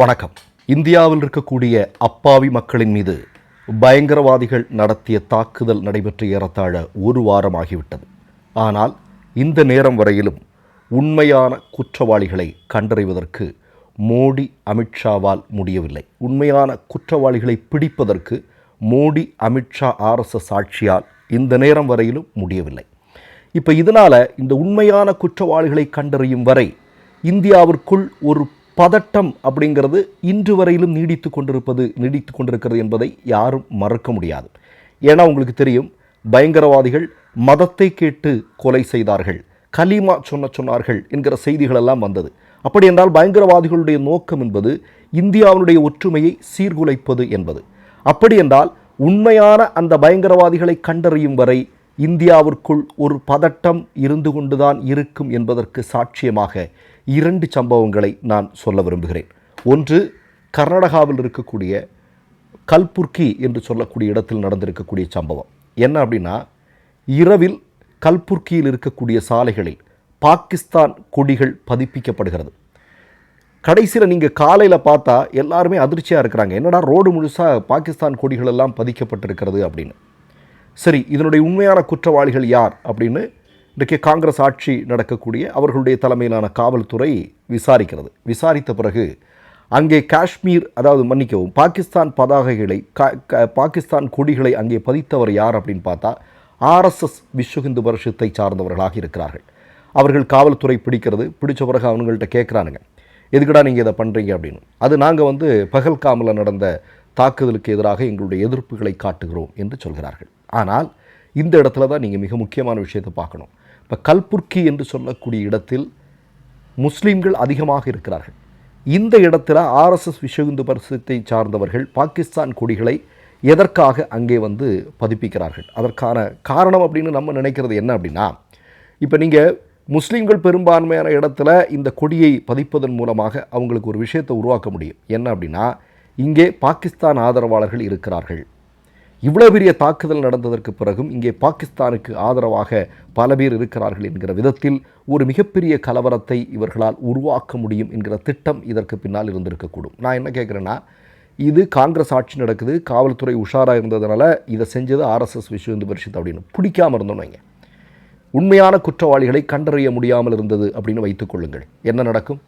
வணக்கம். இந்தியாவில் இருக்கக்கூடிய அப்பாவி மக்களின் மீது பயங்கரவாதிகள் நடத்திய தாக்குதல் நடைபெற்று ஏறத்தாழ ஒரு வாரம் ஆகிவிட்டது ஆனால் இந்த நேரம் வரையிலும் உண்மையான குற்றவாளிகளை கண்டறிவதற்கு மோடி அமித்ஷாவால் முடியவில்லை. உண்மையான குற்றவாளிகளை பிடிப்பதற்கு மோடி அமித்ஷா ஆர்எஸ்எஸ் ஆட்சியால் இந்த நேரம் வரையிலும் முடியவில்லை. இப்போ இதனால் இந்த உண்மையான குற்றவாளிகளை கண்டறியும் வரை இந்தியாவிற்குள் ஒரு பதட்டம் அப்படிங்கிறது இன்று வரையிலும் நீடித்து கொண்டிருப்பது நீடித்து கொண்டிருக்கிறது என்பதை யாரும் மறக்க முடியாது. ஏன்னா உங்களுக்கு தெரியும் பயங்கரவாதிகள் மதத்தை கேட்டு கொலை செய்தார்கள். கலிமா சொன்ன சொன்னார்கள் என்கிற செய்திகள் எல்லாம் வந்தது. அப்படி என்றால் பயங்கரவாதிகளுடைய நோக்கம் என்பது இந்தியாவினுடைய ஒற்றுமையை சீர்குலைப்பது என்பது. அப்படி என்றால் உண்மையான அந்த பயங்கரவாதிகளை கண்டறியும் வரை இந்தியாவிற்குள் ஒரு பதட்டம் இருந்து கொண்டுதான் இருக்கும் என்பதற்கு சாட்சியமாக இரண்டு சம்பவங்களை நான் சொல்ல விரும்புகிறேன். ஒன்று கர்நாடகாவில் இருக்கக்கூடிய கல்புர்கி என்று சொல்லக்கூடிய இடத்தில் நடந்திருக்கக்கூடிய சம்பவம். என்ன அப்படின்னா இரவில் கல்புர்கியில் இருக்கக்கூடிய சாலைகளில் பாகிஸ்தான் கொடிகள் பதிப்பிக்கப்படுகிறது. கடைசியில் நீங்கள் காலையில் பார்த்தா எல்லாருமே அதிர்ச்சியாக இருக்கிறாங்க. என்னடா ரோடு முழுசாக பாகிஸ்தான் கொடிகள் எல்லாம் பதிக்கப்பட்டிருக்கிறது அப்படின்னு. சரி இதனுடைய உண்மையான குற்றவாளிகள் யார் அப்படின்னு இன்றைக்கு காங்கிரஸ் ஆட்சி நடக்கக்கூடிய அவர்களுடைய தலைமையிலான காவல்துறை விசாரிக்கிறது. விசாரித்த பிறகு அங்கே காஷ்மீர் அதாவது மன்னிக்கவும் பாகிஸ்தான் பதாகைகளை கா க- பாகிஸ்தான் கொடிகளை அங்கே பதித்தவர் யார் அப்படின்னு பார்த்தா ஆர்எஸ்எஸ் விஸ்வ ஹிந்து பரிஷத்தை சார்ந்தவர்களாக இருக்கிறார்கள். அவர்கள் காவல்துறை பிடிக்கிறது பிடிச்ச பிறகு அவங்கள்ட்ட கேட்குறானுங்க. எதுக்கடா நீங்கள் இதை பண்ணுறீங்க அப்படின்னு. அது நாங்கள் வந்து பகல்காமில் நடந்த தாக்குதலுக்கு எதிராக எங்களுடைய எதிர்ப்புகளை காட்டுகிறோம் என்று சொல்கிறார்கள். ஆனால் இந்த இடத்துல தான் நீங்கள் மிக முக்கியமான விஷயத்தை பார்க்கணும். இப்போ கல்புர்கி என்று சொல்லக்கூடிய இடத்தில் முஸ்லீம்கள் அதிகமாக இருக்கிறார்கள். இந்த இடத்துல ஆர்எஸ்எஸ் விஸ்வகுந்து பரிசத்தை சார்ந்தவர்கள் பாகிஸ்தான் கொடிகளை எதற்காக அங்கே வந்து பதிப்பிக்கிறார்கள்? அதற்கான காரணம் அப்படின்னு நம்ம நினைக்கிறது என்ன அப்படின்னா இப்போ நீங்கள் முஸ்லீம்கள் பெரும்பான்மையான இடத்துல இந்த கொடியை பதிப்பதன் மூலமாக அவங்களுக்கு ஒரு விஷயத்தை உருவாக்க முடியும். என்ன அப்படின்னா இங்கே பாகிஸ்தான் ஆதரவாளர்கள் இருக்கிறார்கள். இவ்வளோ பெரிய தாக்குதல் நடந்ததற்கு பிறகும் இங்கே பாகிஸ்தானுக்கு ஆதரவாக பல பேர் இருக்கிறார்கள் என்கிற விதத்தில் ஒரு மிகப்பெரிய கலவரத்தை இவர்களால் உருவாக்க முடியும் என்கிற திட்டம் இதற்கு பின்னால் இருந்திருக்கக்கூடும். நான் என்ன கேட்குறேன்னா இது காங்கிரஸ் ஆட்சி நடக்குது காவல்துறை உஷாராக இருந்ததுனால இதை செஞ்சது ஆர்எஸ்எஸ் விஸ்வ இந்து பரிஷத் அப்படின்னு பிடிக்காம இருந்தோன்னு உண்மையான குற்றவாளிகளை கண்டறிய முடியாமல் இருந்தது அப்படின்னு வைத்துக்கொள்ளுங்கள் என்ன நடக்கும்?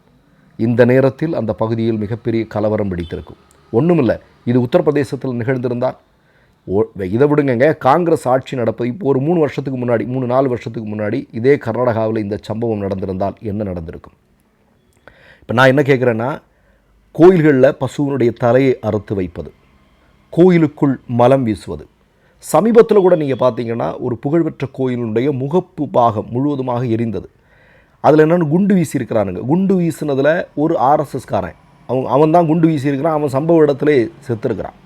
இந்த நேரத்தில் அந்த பகுதியில் மிகப்பெரிய கலவரம் வெடித்திருக்கும். ஒன்றுமில்லை இது உத்தரப்பிரதேசத்தில் நிகழ்ந்திருந்தால் இதை விடுங்கங்க. காங்கிரஸ் ஆட்சி நடப்பது இப்போ ஒரு மூணு வருஷத்துக்கு முன்னாடி மூணு நாலு வருஷத்துக்கு முன்னாடி இதே கர்நாடகாவில் இந்த சம்பவம் நடந்திருந்தால் என்ன நடந்திருக்கும்? இப்போ நான் என்ன கேட்குறேன்னா கோயில்களில் பசுவினுடைய தலையை அறுத்து வைப்பது கோயிலுக்குள் மலம் வீசுவது. சமீபத்தில் கூட நீங்கள் பார்த்தீங்கன்னா ஒரு புகழ்பெற்ற கோயிலுடைய முகப்பு பாகம் முழுவதுமாக எரிந்தது. அதில் என்னென்னு குண்டு வீசியிருக்கிறானுங்க. குண்டு வீசினதில் ஒரு ஆர்எஸ்எஸ்காரன் அவன் அவன் தான் குண்டு வீசியிருக்கிறான். அவன் சம்பவ இடத்துல செத்துருக்கிறான்.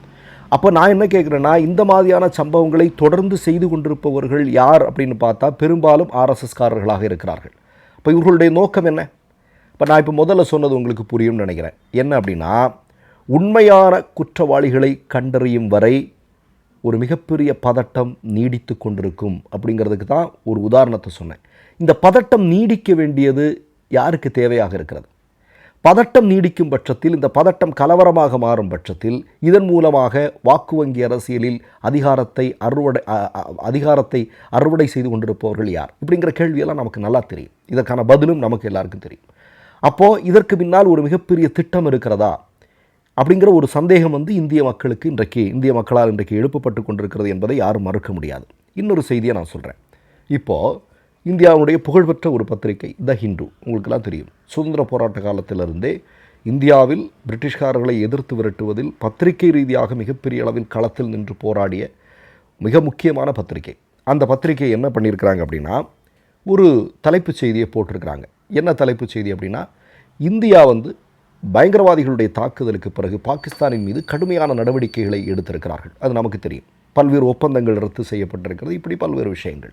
அப்போ நான் என்ன கேட்குறேன்னா இந்த மாதிரியான சம்பவங்களை தொடர்ந்து செய்து கொண்டிருப்பவர்கள் யார் அப்படின்னு பார்த்தா பெரும்பாலும் ஆர்எஸ்எஸ்காரர்களாக இருக்கிறார்கள். இப்போ இவர்களுடைய நோக்கம் என்ன? இப்போ நான் இப்போ முதல்ல சொன்னது உங்களுக்கு புரியும்னு நினைக்கிறேன். என்ன அப்படின்னா உண்மையான குற்றவாளிகளை கண்டறியும் வரை ஒரு மிகப்பெரிய பதட்டம் நீடித்து கொண்டிருக்கும் அப்படிங்கிறதுக்கு தான் ஒரு உதாரணத்தை சொன்னேன். இந்த பதட்டம் நீடிக்க வேண்டியது யாருக்கு தேவையாக இருக்கிறது? பதட்டம் நீடிக்கும் பட்சத்தில் இந்த பதட்டம் கலவரமாக மாறும் பட்சத்தில் இதன் மூலமாக வாக்கு வங்கி அரசியலில் அதிகாரத்தை அறுவடை அதிகாரத்தை அறுவடை செய்து கொண்டிருப்பவர்கள் யார்? இப்படிங்கிற கேள்வியெல்லாம் நமக்கு நல்லா தெரியும். இதற்கான பதிலும் நமக்கு எல்லாருக்கும் தெரியும். அப்போது இதற்கு பின்னால் ஒரு மிகப்பெரிய திட்டம் இருக்கிறதா? அப்படிங்கிற ஒரு சந்தேகம் வந்து இந்திய மக்களுக்கு இன்றைக்கு இந்திய மக்களால் இன்றைக்கு எழுப்பப்பட்டு கொண்டிருக்கிறது என்பதை யாரும் மறுக்க முடியாது. இன்னொரு செய்தியை நான் சொல்கிறேன் இப்போது இந்தியாவுடைய புகழ்பெற்ற ஒரு பத்திரிகை த ஹிந்து உங்களுக்கெல்லாம் தெரியும். சுதந்திர போராட்ட காலத்திலிருந்தே இந்தியாவில் பிரிட்டிஷ்காரர்களை எதிர்த்து விரட்டுவதில் பத்திரிகை ரீதியாக மிகப்பெரிய அளவில் களத்தில் நின்று போராடிய மிக முக்கியமான பத்திரிகை. அந்த பத்திரிகை என்ன பண்ணியிருக்கிறாங்க அப்படின்னா ஒரு தலைப்புச் செய்தியை போட்டிருக்கிறாங்க. என்ன தலைப்புச் செய்தி அப்படின்னா இந்தியா வந்து பயங்கரவாதிகளுடைய தாக்குதலுக்கு பிறகு பாகிஸ்தானின் மீது கடுமையான நடவடிக்கைகளை எடுத்திருக்கிறார்கள். அது நமக்கு தெரியும். பல்வேறு ஒப்பந்தங்கள் ரத்து செய்யப்பட்டிருக்கிறது. இப்படி பல்வேறு விஷயங்கள்.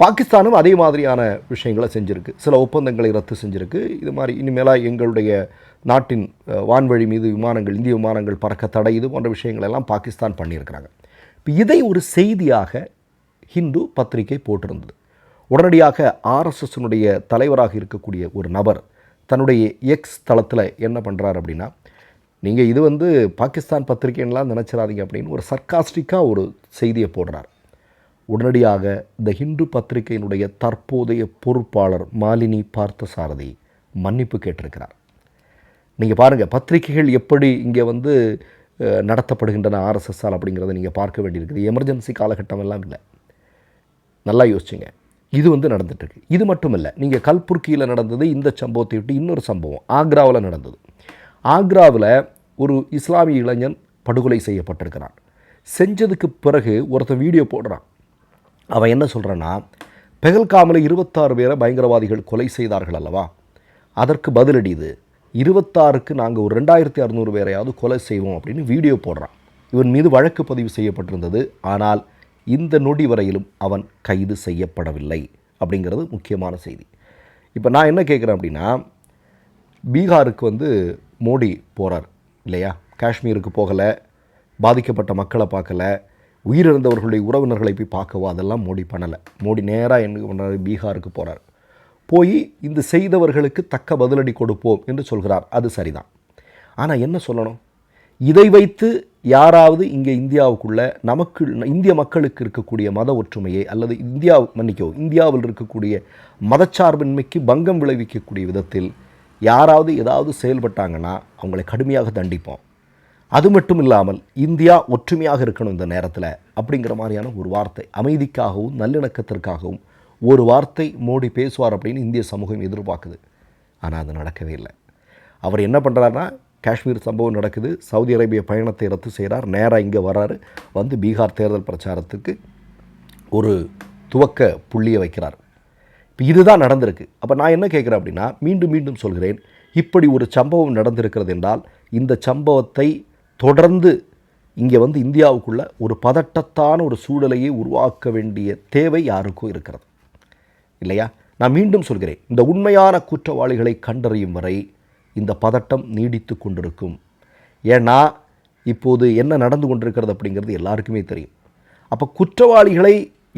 பாகிஸ்தானும் அதே மாதிரியான விஷயங்களை செஞ்சுருக்கு. சில ஒப்பந்தங்களை ரத்து செஞ்சுருக்கு. இது மாதிரி இனிமேலாக எங்களுடைய நாட்டின் வான்வழி மீது விமானங்கள் இந்திய விமானங்கள் பறக்க தடை இது போன்ற விஷயங்களெல்லாம் பாகிஸ்தான் பண்ணியிருக்கிறாங்க. இப்போ இதை ஒரு செய்தியாக ஹிந்து பத்திரிகை போட்டிருந்தது. உடனடியாக ஆர்எஸ்எஸ்னுடைய தலைவராக இருக்கக்கூடிய ஒரு நபர் தன்னுடைய எக்ஸ் தளத்தில் என்ன பண்ணுறார் அப்படின்னா நீங்கள் இது வந்து பாகிஸ்தான் பத்திரிகைலாம் நினச்சிடாதீங்க அப்படின்னு ஒரு சர்க்காஸ்டிக்காக ஒரு செய்தியை போடுறார். உடனடியாக த ஹிந்து பத்திரிகையினுடைய தற்போதைய பொறுப்பாளர் மாலினி பார்த்தசாரதி மன்னிப்பு கேட்டிருக்கிறார். நீங்கள் பாருங்கள் பத்திரிகைகள் எப்படி இங்கே வந்து நடத்தப்படுகின்றன ஆர்எஸ்எஸ்ஆல் அப்படிங்கிறத நீங்கள் பார்க்க வேண்டியிருக்குது. எமர்ஜென்சி காலகட்டம் எல்லாம் இல்லை. நல்லா யோசிச்சுங்க. இது வந்து நடந்துட்டுருக்கு. இது மட்டும் இல்லை நீங்கள் கல்புர்கியில் நடந்தது இந்த சம்பவத்தை விட்டு இன்னொரு சம்பவம் ஆக்ராவில் நடந்தது. ஆக்ராவில் ஒரு இஸ்லாமிய இளைஞன் படுகொலை செய்யப்பட்டிருக்கிறான். செஞ்சதுக்கு பிறகு ஒருத்தன் வீடியோ போடுறான். அவன் என்ன சொல்கிறான்னா பெகல்காமில் இருபத்தாறு பேரை பயங்கரவாதிகள் கொலை செய்தார்கள் அல்லவா? அதற்கு பதிலடி இது. இருபத்தாறுக்கு நாங்கள் ஒரு ரெண்டாயிரத்தி அறநூறு பேரையாவது கொலை செய்வோம் அப்படின்னு வீடியோ போடுறான். இவன் மீது வழக்கு பதிவு செய்யப்பட்டிருந்தது. ஆனால் இந்த நொடி வரையிலும் அவன் கைது செய்யப்படவில்லை அப்படிங்கிறது முக்கியமான செய்தி. இப்போ நான் என்ன கேட்குறேன் அப்படின்னா பீகாருக்கு வந்து மோடி போகிறார் இல்லையா? காஷ்மீருக்கு போகலை பாதிக்கப்பட்ட மக்களை பார்க்கல உயிரிழந்தவர்களுடைய உறவினர்களை போய் பார்க்கவோ? அதெல்லாம் மோடி பண்ணலை. மோடி நேராக என்ன பண்ணுறாரு பீகாருக்கு போகிறார் போய் இந்த செய்தவர்களுக்கு தக்க பதிலடி கொடுப்போம் என்று சொல்கிறார். அது சரிதான். ஆனால் என்ன சொல்லணும்? இதை வைத்து யாராவது இங்கே இந்தியாவுக்குள்ள நமக்கு இந்திய மக்களுக்கு இருக்கக்கூடிய மத ஒற்றுமையை அல்லது இந்தியா மன்னிக்கோ இந்தியாவில் இருக்கக்கூடிய மதச்சார்பின்மைக்கு பங்கம் விளைவிக்கக்கூடிய விதத்தில் யாராவது ஏதாவது செயல்பட்டாங்கன்னா அவங்களை கடுமையாக தண்டிப்போம். அது மட்டும் இல்லாமல் இந்தியா ஒற்றுமையாக இருக்கணும் இந்த நேரத்தில் அப்படிங்கிற மாதிரியான ஒரு வார்த்தை அமைதிக்காகவும் நல்லிணக்கத்திற்காகவும் ஒரு வார்த்தை மோடி பேசுவார் அப்படின்னு இந்திய சமூகம் எதிர்பார்க்குது. ஆனால் அது நடக்கவே இல்லை. அவர் என்ன பண்ணுறாருன்னா காஷ்மீர் சம்பவம் நடக்குது சவுதி அரேபிய பயணத்தை ரத்து செய்கிறார் நேராக இங்கே வராரு வந்து பீகார் தேர்தல் பிரச்சாரத்துக்கு ஒரு துவக்க புள்ளியை வைக்கிறார். இப்போ இதுதான் நடந்திருக்கு. அப்போ நான் என்ன கேட்குறேன் அப்படின்னா மீண்டும் மீண்டும் சொல்கிறேன் இப்படி ஒரு சம்பவம் நடந்திருக்கிறது என்றால் இந்த சம்பவத்தை தொடர்ந்து இங்கே வந்து இந்தியாவுக்குள்ள ஒரு பதட்டத்தான ஒரு சூழலையை உருவாக்க வேண்டிய தேவை யாருக்கும் இருக்கிறது. இல்லையா? நான் மீண்டும் சொல்கிறேன் இந்த உண்மையான குற்றவாளிகளை கண்டறியும் வரை இந்த பதட்டம் நீடித்து கொண்டிருக்கும். ஏன்னா இப்போது என்ன நடந்து கொண்டிருக்கிறது அப்படிங்கிறது எல்லாருக்குமே தெரியும். அப்போ குற்றவாளிகளை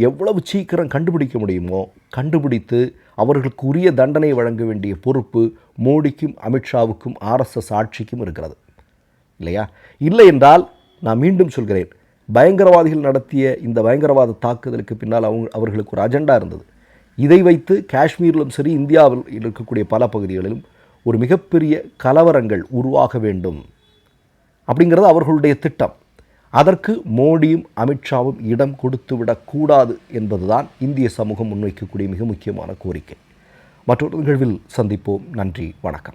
எவ்வளவு சீக்கிரம் கண்டுபிடிக்க முடியுமோ கண்டுபிடித்து அவர்களுக்கு உரிய தண்டனை வழங்க வேண்டிய பொறுப்பு மோடிக்கும் அமித்ஷாவுக்கும் ஆர்எஸ்எஸ் ஆட்சிக்கும் இருக்கிறது. இல்லையா? இல்லை என்றால் நான் மீண்டும் சொல்கிறேன் பயங்கரவாதிகள் நடத்திய இந்த பயங்கரவாத தாக்குதலுக்கு பின்னால் அவங்க அவர்களுக்கு ஒரு அஜெண்டா இருந்தது. இதை வைத்து காஷ்மீரிலும் சரி இந்தியாவில் இருக்கக்கூடிய பல பகுதிகளிலும் ஒரு மிகப்பெரிய கலவரங்கள் உருவாக வேண்டும் அப்படிங்கிறது அவர்களுடைய திட்டம். அதற்கு மோடியும் அமித்ஷாவும் இடம் கொடுத்து விடக்கூடாது என்பதுதான் இந்திய சமூகம் முன்வைக்கக்கூடிய மிக முக்கியமான கோரிக்கை. மற்றொரு நிகழ்வில் சந்திப்போம். நன்றி வணக்கம்.